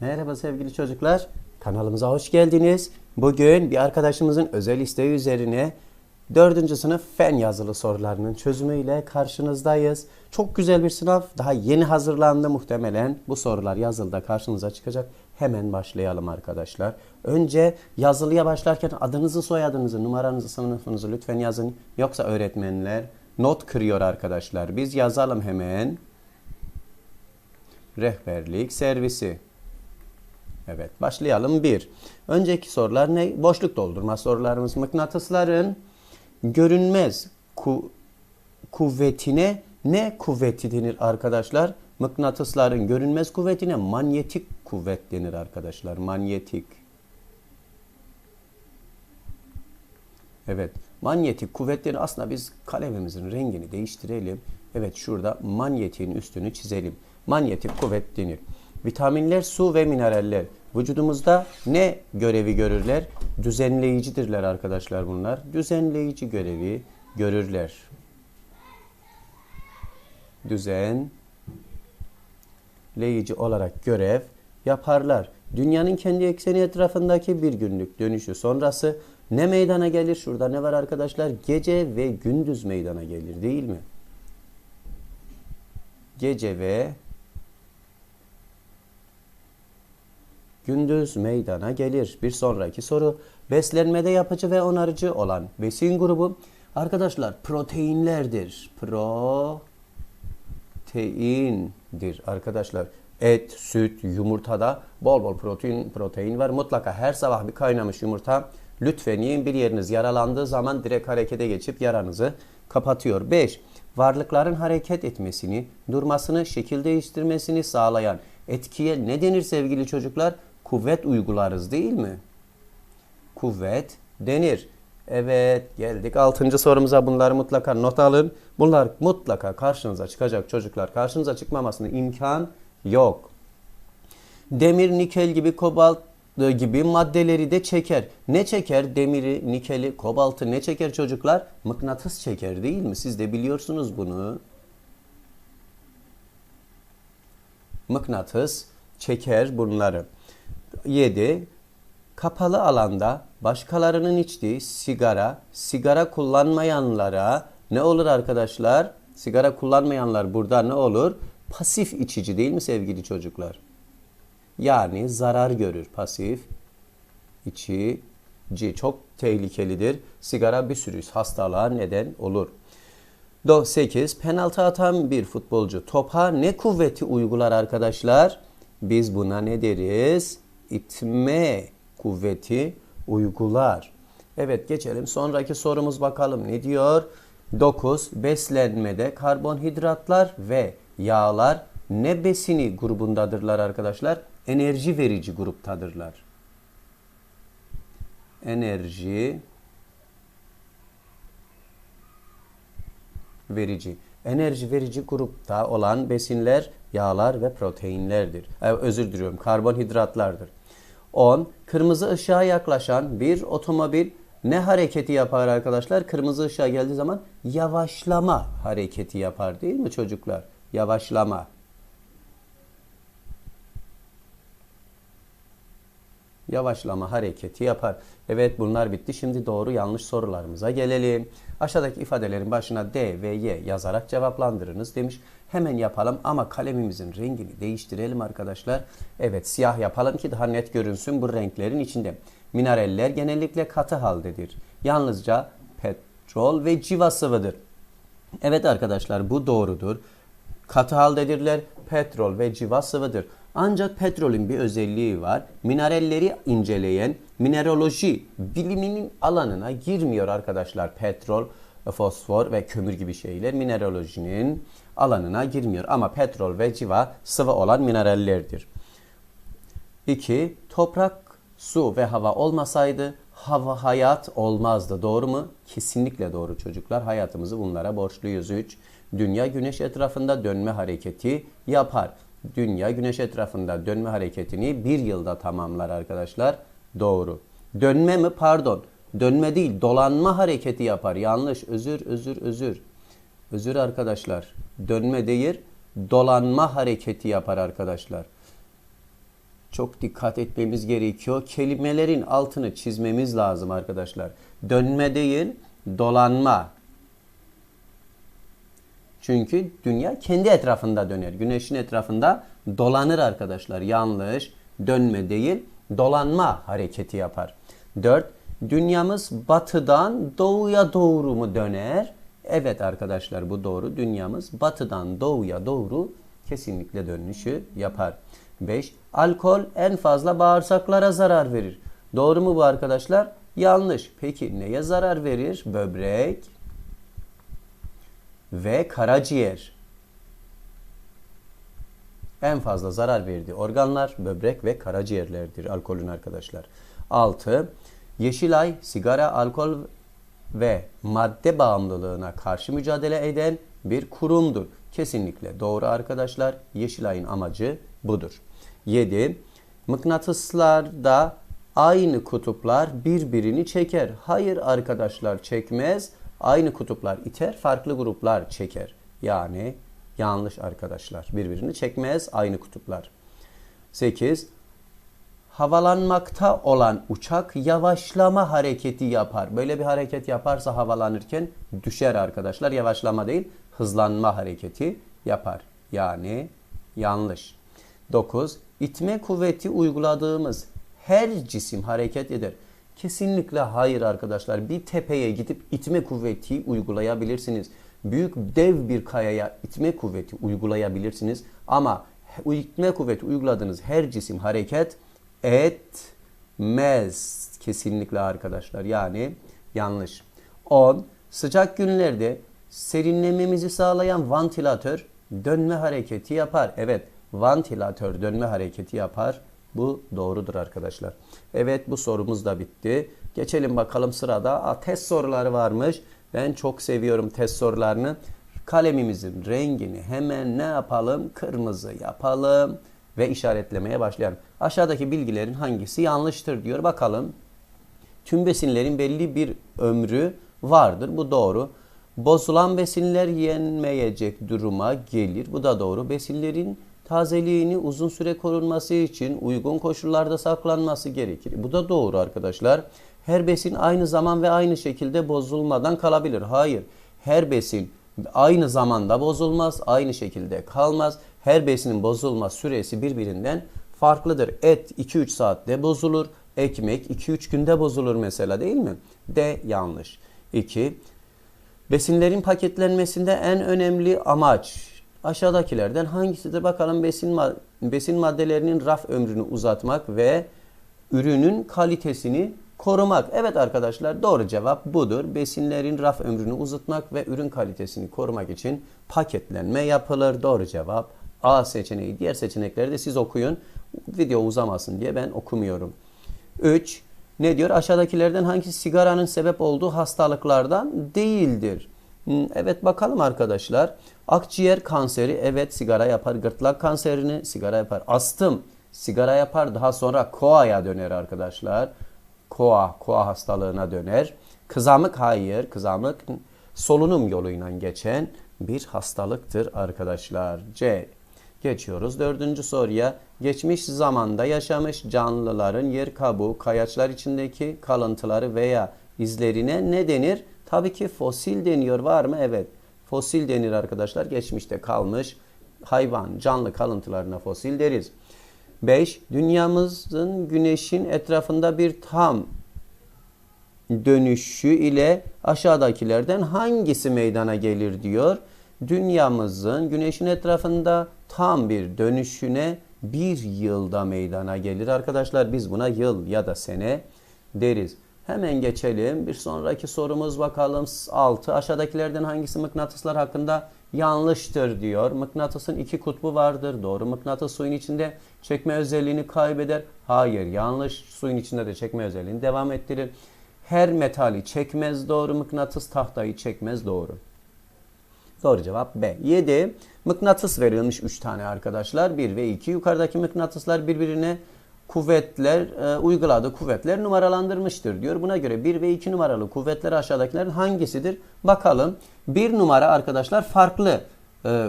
Merhaba sevgili çocuklar. Kanalımıza hoş geldiniz. Bugün bir arkadaşımızın özel isteği üzerine 4. sınıf fen yazılı sorularının çözümüyle karşınızdayız. Çok güzel bir sınav. Daha yeni hazırlandı muhtemelen. Bu sorular yazılıda karşınıza çıkacak. Hemen başlayalım arkadaşlar. Önce yazılıya başlarken adınızı, soyadınızı, numaranızı, sınıfınızı lütfen yazın. Yoksa öğretmenler not kırıyor arkadaşlar. Biz yazalım hemen. Rehberlik servisi. Evet başlayalım. Bir. Önceki sorular ne? Boşluk doldurma sorularımız. Mıknatısların görünmez ku kuvvetine ne kuvveti denir arkadaşlar? Mıknatısların görünmez kuvvetine manyetik kuvvet denir arkadaşlar. Manyetik. Evet. Manyetik kuvvetleri aslında biz kalemimizin rengini değiştirelim. Evet şurada manyetin üstünü çizelim. Manyetik kuvvet denir. Vitaminler, su ve mineraller vücudumuzda ne görevi görürler? Düzenleyicidirler arkadaşlar bunlar. Düzenleyici görevi görürler. Düzenleyici olarak görev yaparlar. Dünyanın kendi ekseni etrafındaki bir günlük dönüşü sonrası ne meydana gelir? Şurada ne var arkadaşlar? Gece ve gündüz meydana gelir değil mi? Gece ve gündüz meydana gelir. Bir sonraki soru beslenmede yapıcı ve onarıcı olan besin grubu arkadaşlar proteinlerdir. Proteindir arkadaşlar. Et, süt, yumurtada bol bol protein protein var. Mutlaka her sabah bir kaynamış yumurta lütfen yiyin. Bir yeriniz yaralandığı zaman direkt harekete geçip yaranızı kapatıyor. 5. Varlıkların hareket etmesini, durmasını, şekil değiştirmesini sağlayan etkiye ne denir sevgili çocuklar? Kuvvet uygularız değil mi? Kuvvet denir. Evet geldik altıncı sorumuza bunları mutlaka not alın. Bunlar mutlaka karşınıza çıkacak çocuklar. Karşınıza çıkmamasına imkan yok. Demir, nikel gibi kobalt gibi maddeleri de çeker. Ne çeker? Demiri, nikeli, kobaltı ne çeker çocuklar? Mıknatıs çeker değil mi? Siz de biliyorsunuz bunu. Mıknatıs çeker bunları. 7. Kapalı alanda başkalarının içtiği sigara, sigara kullanmayanlara ne olur arkadaşlar? Sigara kullanmayanlar burada ne olur? Pasif içici değil mi sevgili çocuklar? Yani zarar görür pasif içici çok tehlikelidir. Sigara bir sürü hastalığa neden olur. 8. Penaltı atan bir futbolcu topa ne kuvveti uygular arkadaşlar? Biz buna ne deriz? İtme kuvveti uygular. Evet geçelim sonraki sorumuz bakalım ne diyor? 9. Beslenmede karbonhidratlar ve yağlar ne besini grubundadırlar arkadaşlar? Enerji verici gruptadırlar. Enerji verici. Enerji verici grupta olan besinler yağlar ve proteinlerdir. Ee, özür diliyorum karbonhidratlardır. 10. Kırmızı ışığa yaklaşan bir otomobil ne hareketi yapar arkadaşlar? Kırmızı ışığa geldiği zaman yavaşlama hareketi yapar değil mi çocuklar? Yavaşlama. Yavaşlama hareketi yapar. Evet bunlar bitti. Şimdi doğru yanlış sorularımıza gelelim. Aşağıdaki ifadelerin başına D ve Y yazarak cevaplandırınız demiş. Hemen yapalım ama kalemimizin rengini değiştirelim arkadaşlar. Evet siyah yapalım ki daha net görünsün bu renklerin içinde. Mineraller genellikle katı haldedir. Yalnızca petrol ve civa sıvıdır. Evet arkadaşlar bu doğrudur. Katı haldedirler. Petrol ve civa sıvıdır. Ancak petrolün bir özelliği var. Mineralleri inceleyen mineraloji biliminin alanına girmiyor arkadaşlar. Petrol, fosfor ve kömür gibi şeyler mineralojinin alanına girmiyor. Ama petrol ve civa sıvı olan minerallerdir. 2. Toprak, su ve hava olmasaydı hava hayat olmazdı. Doğru mu? Kesinlikle doğru çocuklar. Hayatımızı bunlara borçluyuz. 3. Dünya güneş etrafında dönme hareketi yapar. Dünya güneş etrafında dönme hareketini bir yılda tamamlar arkadaşlar. Doğru. Dönme mi? Pardon. Dönme değil, dolanma hareketi yapar. Yanlış. Özür, özür, özür. Özür arkadaşlar. Dönme değil, dolanma hareketi yapar arkadaşlar. çok dikkat etmemiz gerekiyor. Kelimelerin altını çizmemiz lazım arkadaşlar. Dönme değil, dolanma. Çünkü dünya kendi etrafında döner. Güneşin etrafında dolanır arkadaşlar. Yanlış. Dönme değil, dolanma hareketi yapar. 4. Dünyamız batıdan doğuya doğru mu döner? Evet arkadaşlar bu doğru. Dünyamız batıdan doğuya doğru kesinlikle dönüşü yapar. 5. Alkol en fazla bağırsaklara zarar verir. Doğru mu bu arkadaşlar? Yanlış. Peki neye zarar verir? Böbrek ve karaciğer. En fazla zarar verdiği organlar böbrek ve karaciğerlerdir alkolün arkadaşlar. 6. Yeşilay sigara, alkol ve madde bağımlılığına karşı mücadele eden bir kurumdur. Kesinlikle doğru arkadaşlar. Yeşilay'ın amacı budur. 7. Mıknatıslarda aynı kutuplar birbirini çeker. Hayır arkadaşlar çekmez. Aynı kutuplar iter, farklı gruplar çeker. Yani yanlış arkadaşlar. Birbirini çekmez aynı kutuplar. 8. Havalanmakta olan uçak yavaşlama hareketi yapar. Böyle bir hareket yaparsa havalanırken düşer arkadaşlar. Yavaşlama değil, hızlanma hareketi yapar. Yani yanlış. 9. İtme kuvveti uyguladığımız her cisim hareket eder. Kesinlikle hayır arkadaşlar. Bir tepeye gidip itme kuvveti uygulayabilirsiniz. Büyük dev bir kayaya itme kuvveti uygulayabilirsiniz. Ama itme kuvveti uyguladığınız her cisim hareket etmez. Kesinlikle arkadaşlar. Yani yanlış. 10. Sıcak günlerde serinlememizi sağlayan vantilatör dönme hareketi yapar. Evet, vantilatör dönme hareketi yapar. Bu doğrudur arkadaşlar. Evet bu sorumuz da bitti. Geçelim bakalım sırada. Aa, test soruları varmış. Ben çok seviyorum test sorularını. Kalemimizin rengini hemen ne yapalım? Kırmızı yapalım ve işaretlemeye başlayalım. Aşağıdaki bilgilerin hangisi yanlıştır diyor. Bakalım. Tüm besinlerin belli bir ömrü vardır. Bu doğru. Bozulan besinler yenmeyecek duruma gelir. Bu da doğru. Besinlerin tazeliğini uzun süre korunması için uygun koşullarda saklanması gerekir. Bu da doğru arkadaşlar. Her besin aynı zaman ve aynı şekilde bozulmadan kalabilir. Hayır. Her besin aynı zamanda bozulmaz, aynı şekilde kalmaz. Her besinin bozulma süresi birbirinden farklıdır. Et 2-3 saatte bozulur. Ekmek 2-3 günde bozulur mesela değil mi? D yanlış. 2. Besinlerin paketlenmesinde en önemli amaç aşağıdakilerden hangisidir? Bakalım besin besin maddelerinin raf ömrünü uzatmak ve ürünün kalitesini korumak. Evet arkadaşlar doğru cevap budur. Besinlerin raf ömrünü uzatmak ve ürün kalitesini korumak için paketlenme yapılır. Doğru cevap A seçeneği. Diğer seçenekleri de siz okuyun. Video uzamasın diye ben okumuyorum. 3. Ne diyor? Aşağıdakilerden hangisi sigaranın sebep olduğu hastalıklardan değildir? Evet bakalım arkadaşlar. Akciğer kanseri evet sigara yapar. Gırtlak kanserini sigara yapar. Astım sigara yapar. Daha sonra koaya döner arkadaşlar. Koa, koa hastalığına döner. Kızamık hayır. Kızamık solunum yoluyla geçen bir hastalıktır arkadaşlar. C. Geçiyoruz dördüncü soruya. Geçmiş zamanda yaşamış canlıların yer kabuğu, kayaçlar içindeki kalıntıları veya izlerine ne denir? Tabii ki fosil deniyor. Var mı? Evet. Fosil denir arkadaşlar. Geçmişte kalmış hayvan, canlı kalıntılarına fosil deriz. 5. Dünyamızın güneşin etrafında bir tam dönüşü ile aşağıdakilerden hangisi meydana gelir diyor. Dünyamızın güneşin etrafında tam bir dönüşüne bir yılda meydana gelir. Arkadaşlar biz buna yıl ya da sene deriz. Hemen geçelim. Bir sonraki sorumuz bakalım. 6. Aşağıdakilerden hangisi mıknatıslar hakkında yanlıştır diyor. Mıknatısın iki kutbu vardır. Doğru mıknatıs suyun içinde çekme özelliğini kaybeder. Hayır yanlış. Suyun içinde de çekme özelliğini devam ettirir. Her metali çekmez doğru. Mıknatıs tahtayı çekmez doğru. Doğru cevap B. 7. Mıknatıs verilmiş 3 tane arkadaşlar. 1 ve 2. Yukarıdaki mıknatıslar birbirine kuvvetler e, uyguladığı kuvvetler numaralandırmıştır diyor. Buna göre 1 ve 2 numaralı kuvvetler aşağıdakilerin hangisidir? Bakalım. 1 numara arkadaşlar farklı e,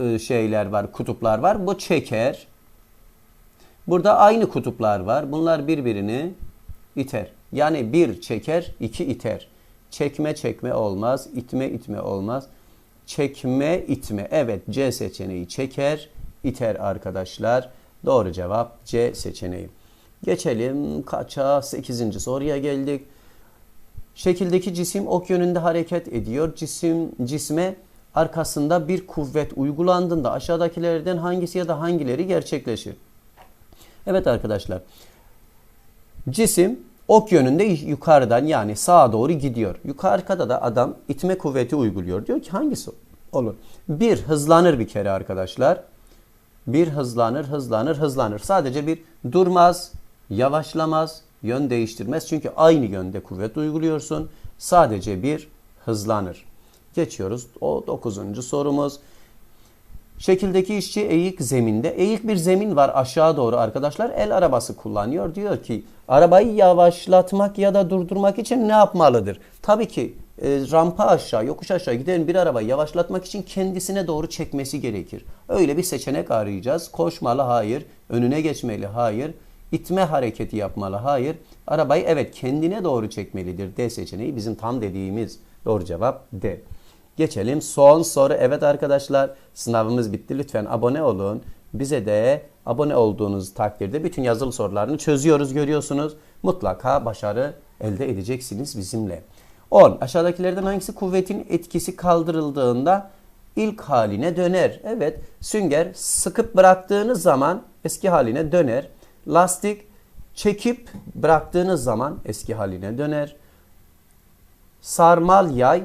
e, şeyler var, kutuplar var. Bu çeker. Burada aynı kutuplar var. Bunlar birbirini iter. Yani bir çeker, iki iter. Çekme çekme olmaz, itme itme olmaz. Çekme itme. Evet C seçeneği çeker, iter arkadaşlar. Doğru cevap C seçeneği. Geçelim kaça? 8. soruya geldik. Şekildeki cisim ok yönünde hareket ediyor. Cisim cisme arkasında bir kuvvet uygulandığında aşağıdakilerden hangisi ya da hangileri gerçekleşir? Evet arkadaşlar. Cisim ok yönünde yukarıdan yani sağa doğru gidiyor. Yukarıda da adam itme kuvveti uyguluyor. Diyor ki hangisi olur? Bir hızlanır bir kere arkadaşlar. Bir hızlanır, hızlanır, hızlanır. Sadece bir durmaz, yavaşlamaz, yön değiştirmez. Çünkü aynı yönde kuvvet uyguluyorsun. Sadece bir hızlanır. Geçiyoruz. O dokuzuncu sorumuz. Şekildeki işçi eğik zeminde. Eğik bir zemin var aşağı doğru arkadaşlar. El arabası kullanıyor. Diyor ki arabayı yavaşlatmak ya da durdurmak için ne yapmalıdır? Tabii ki rampa aşağı, yokuş aşağı giden bir arabayı yavaşlatmak için kendisine doğru çekmesi gerekir. Öyle bir seçenek arayacağız. Koşmalı hayır, önüne geçmeli hayır, itme hareketi yapmalı hayır. Arabayı evet kendine doğru çekmelidir. D seçeneği bizim tam dediğimiz doğru cevap D. Geçelim son soru. Evet arkadaşlar sınavımız bitti. Lütfen abone olun. Bize de abone olduğunuz takdirde bütün yazılı sorularını çözüyoruz görüyorsunuz. Mutlaka başarı elde edeceksiniz bizimle. 10. Aşağıdakilerden hangisi kuvvetin etkisi kaldırıldığında ilk haline döner? Evet sünger sıkıp bıraktığınız zaman eski haline döner. Lastik çekip bıraktığınız zaman eski haline döner. Sarmal yay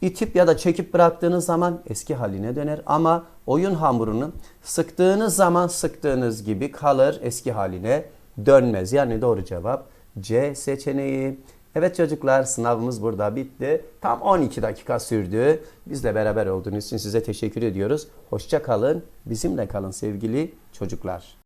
itip ya da çekip bıraktığınız zaman eski haline döner. Ama oyun hamurunu sıktığınız zaman sıktığınız gibi kalır eski haline dönmez. Yani doğru cevap C seçeneği. Evet çocuklar sınavımız burada bitti. Tam 12 dakika sürdü. Bizle beraber olduğunuz için size teşekkür ediyoruz. Hoşça kalın. Bizimle kalın sevgili çocuklar.